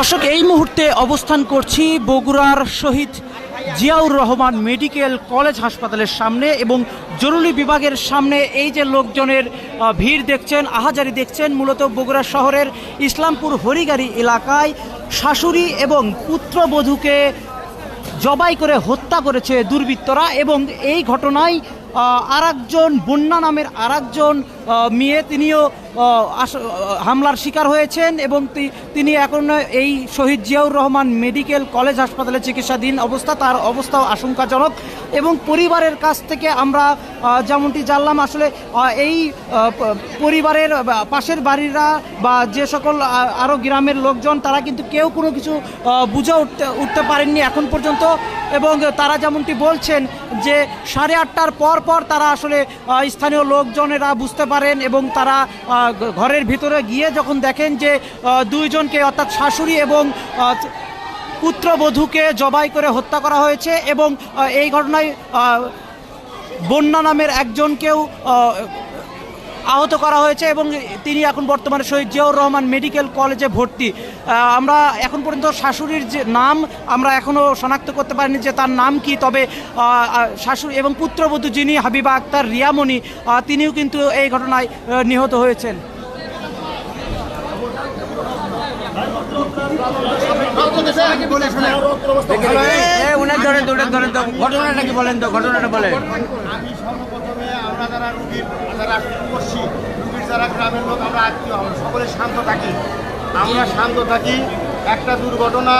দর্শক, এই মুহূর্তে অবস্থান করছি বগুড়ার শহীদ জিয়াউর রহমান মেডিকেল কলেজ হাসপাতালের সামনে এবং জরুরি বিভাগের সামনে এই যে লোকজনের ভিড় দেখছেন, আহাজারি দেখছেন, মূলত বগুড়া শহরের ইসলামপুর হরিগাড়ি এলাকায় শাশুড়ি এবং পুত্রবধূকে জবাই করে হত্যা করেছে দুর্বৃত্তরা এবং এই ঘটনায় আর একজন বন্যা নামের আর একজন মেয়ে, তিনিও হামলার শিকার হয়েছেন এবং তিনি এখন এই শহীদ জিয়াউর রহমান মেডিকেল কলেজ হাসপাতালে চিকিৎসাধীন অবস্থা, তার অবস্থাও আশঙ্কাজনক এবং পরিবারের কাছ থেকে আমরা যেমনটি জানলাম, আসলে এই পরিবারের পাশের বাড়িরা বা যে সকল আরও গ্রামের লোকজন, তারা কিন্তু কেউ কোনো কিছু বুঝে উঠতে উঠতে পারেননি এখন পর্যন্ত এবং তারা যেমনটি বলছেন যে সাড়ে আটটার পর পর তারা আসলে স্থানীয় লোকজনেরা বুঝতে পারেন এবং তারা ঘরের ভিতরে গিয়ে যখন দেখেন যে দুইজনকে অর্থাৎ শাশুড়ি এবং পুত্রবধূকে জবাই করে হত্যা করা হয়েছে এবং এই ঘটনায় বন্যা নামের একজনকেও আহত করা হয়েছে এবং তিনি এখন বর্তমানে শহীদ জিয়াউর রহমান মেডিকেল কলেজে ভর্তি। আমরা এখন পর্যন্ত শাশুড়ির যে নাম আমরা এখনও শনাক্ত করতে পারিনি যে তার নাম কি, তবে শাশুড়ি এবং পুত্রবধূ যিনি হাবিবা আক্তার রিয়ামণি তিনিও কিন্তু এই ঘটনায় নিহত হয়েছেন। ঘটনাটা কি বলেন তো ঘটনাটা বলেন আমি সর্বপ্রথমে আমরা যারা রুগীর যারা করছি রুগীর যারা গ্রামের লোক আমরা আত্মীয় আমরা সকলে শান্ত থাকি আমরা শান্ত থাকি একটা দুর্ঘটনা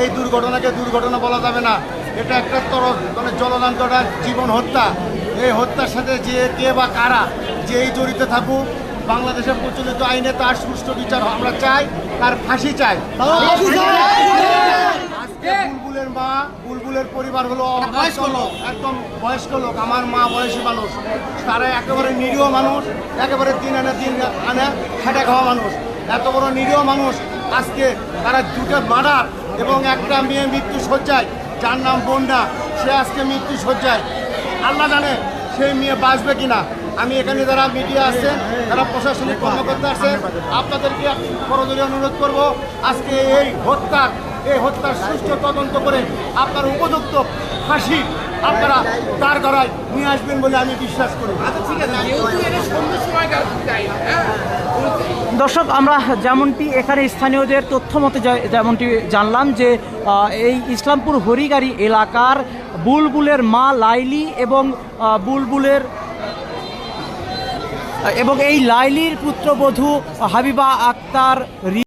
এই দুর্ঘটনাকে দুর্ঘটনা বলা যাবে না এটা একটা তর মানে জলদান্তটা জীবন হত্যা এই হত্যার সাথে যে কে বা কারা যেই জড়িত থাকুক বাংলাদেশের প্রচলিত আইনে তার সুষ্ঠু বিচার আমরা চাই তার ফাঁসি চাই। বুলবুলের মা বুলবুলের পরিবার হলো বয়স্ক লোক। একদম বয়স্ক লোক। আমার মা বয়সী মানুষ। তারা একেবারে নিরীহ মানুষ একেবারে দিন আনে দিন আনে খেটে খাওয়া মানুষ। এত বড় নিরীহ মানুষ আজকে তারা দুটো মার্ডার এবং একটা মেয়ে মৃত্যু সজ্জায়। যার নাম বন্যা সে আজকে মৃত্যু সজ্জায়। আল্লাহ জানে সেই মেয়ে বাঁচবে কিনা। আমি এখানে যারা মিডিয়া আছেন যারা প্রশাসনিক কর্মকর্তা আছেন আপনাদেরকে করজোরে অনুরোধ করব আজকে এই হত্যার এই হত্যার সুষ্ঠু তদন্ত করে আপনার উপযুক্ত ফাঁসি আপনারা তার গড়ায় নিয়ে আসবেন বলে আমি বিশ্বাস করি। দর্শক আমরা যেমনটি এখানে স্থানীয়দের তথ্য মতে যেমনটি জানলাম যে এই ইসলামপুর হরিগাড়ি এলাকার বুলবুলের মা লাইলি এবং বুলবুলের এবং এই লাইলির পুত্রবধূ হাবিবা আক্তার